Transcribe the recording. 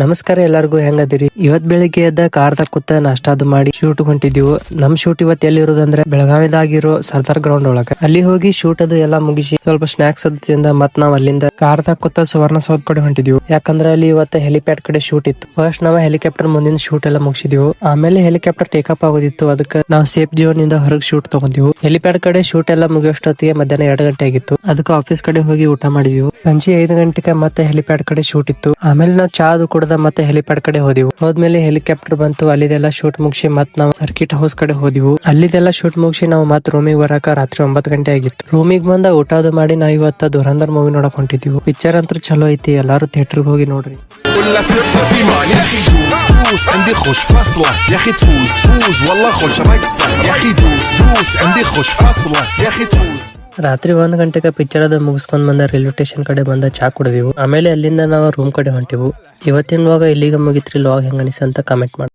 ನಮಸ್ಕಾರ ಎಲ್ಲರಿಗೂ, ಹೆಂಗದಿರಿ? ಇವತ್ ಬೆಳಿಗ್ಗೆ ಎದ್ದ ಕಾರ್ದಾಗ ಕೂತ ನಾಷ್ಟಾದು ಮಾಡಿ ಶೂಟ್ ಹೊಂಟಿದೀವು ನಮ್ ಶೂಟ್ ಇವತ್ ಎಲ್ಲಿರೋದಂದ್ರೆ ಬೆಳಗಾವಿದಾಗಿರೋ ಸರ್ದಾರ್ ಗ್ರೌಂಡ್ ಒಳಗ. ಅಲ್ಲಿ ಹೋಗಿ ಶೂಟ್ ಅದು ಎಲ್ಲಾ ಮುಗಿಸಿ ಸ್ವಲ್ಪ ಸ್ನಾಕ್ಸ್ ಅದ್ರಿಂದ ಮತ್ ನಾವ್ ಅಲ್ಲಿಂದ ಕಾರ್ ತಕ್ಕುತ್ತ ಸುವರ್ಣ ಸೌತ್ ಕಡೆ ಹೊಂಟಿದೀವಿ ಯಾಕಂದ್ರೆ ಅಲ್ಲಿ ಇವತ್ತ ಹೆಲಿಪ್ಯಾಡ್ ಕಡೆ ಶೂಟ್ ಇತ್ತು. ಫಸ್ಟ್ ನಾವ್ ಹೆಲಿಕಾಪ್ಟರ್ ಮುಂದಿನ ಶೂಟ್ ಎಲ್ಲ ಮುಗಿಸಿದೀವಿ ಆಮೇಲೆ ಹೆಲಿಕಾಪ್ಟರ್ ಟೇಕಪ್ ಆಗೋದಿತ್ತು. ಅದಕ್ಕೆ ನಾವು ಸೇಫ್ ಜೋನ್ ಇಂದ ಹೊರಗೆ ಶೂಟ್ ತಗೊಂಡಿವು ಹೆಲಿಪ್ಯಾಡ್ ಕಡೆ ಶೂಟ್ ಎಲ್ಲ ಮುಗಿಯೋಷ್ಟೊತ್ತಿಗೆ ಮಧ್ಯಾಹ್ನ ಎರಡು ಗಂಟೆ ಆಗಿತ್ತು ಅದಕ್ಕೆ ಆಫೀಸ್ ಕಡೆ ಹೋಗಿ ಊಟ ಮಾಡಿದ್ವಿ ಸಂಜೆ ಐದು ಗಂಟೆಗೆ ಮತ್ತೆ ಹೆಲಿಪ್ಯಾಡ್ ಕಡೆ ಶೂಟ್ ಇತ್ತು. ಆಮೇಲೆ ನಾವು ಚಾ ಅದು ಕುಡ್ದ ಮತ್ತೆ ಹೆಲಿಪ್ಯಾಡ್ ಕಡೆ ಹೋದಿವು ಹೋದ್ಮೇಲೆ ಹೆಲಿಕಾಪ್ಟರ್ ಬಂತು ಅಲ್ಲಿದೆಲ್ಲ ಶೂಟ್ ಮುಗಿಸಿ ಮತ್ ನಾವು ಸರ್ಕಿಟ್ ಹೌಸ್ ಕಡೆ ಹೋದಿವು ಅಲ್ಲಿದೆಲ್ಲ ಶೂಟ್ ಮುಗಿಸಿ ನಾವು ಮತ್ ರೂಮಿಗೆ ಬರಾಕ ರಾತ್ರಿ ಒಂಬತ್ತು ಗಂಟೆ ಆಗಿತ್ತು ರೂಮಿಗೆ ಬಂದ ಊಟ ಅದು ಮಾಡಿ ನಾವು ಇವತ್ತ ದುರಂದರ್ ಮೂವಿ ನೋಡಕ್ ಹೊಂಟಿದ್ವಿ ಪಿಕ್ಚರ್ ಅಂತೂ ಚಲೋ ಐತಿ ಎಲ್ಲಾರು ಥಿಯೇಟರ್ಗೆ ಹೋಗಿ ನೋಡ್ರಿ ولا ثقة بإيمان يا أخي دوس دوس عندي خش فصلة يا أخي تفوز تفوز والله خش رقصة يا أخي دوس دوس عندي خش فصلة يا أخي تفوز ರಾತ್ರಿ ಒಂದ್ ಗಂಟೆಗೆ ಪಿಕ್ಚರ್ ಅದ ಮುಗಿಸ್ಕೊಂಡ್ ಬಂದ ರೈಲ್ವೆ ಸ್ಟೇಷನ್ ಕಡೆ ಬಂದ ಚಾ ಕುಡಿದೆವು. ಆಮೇಲೆ ಅಲ್ಲಿಂದ ನಾವು ರೂಮ್ ಕಡೆ ಹೊಂಟಿವು. ಇವತ್ತಿನ ವಾಗ ಇಲ್ಲಿಗೆ ಮುಗಿತ್ರಿ ಲಾಗ್ ಹೆಂಗ ಅನಿಸ ಅಂತ ಕಮೆಂಟ್ ಮಾಡಿ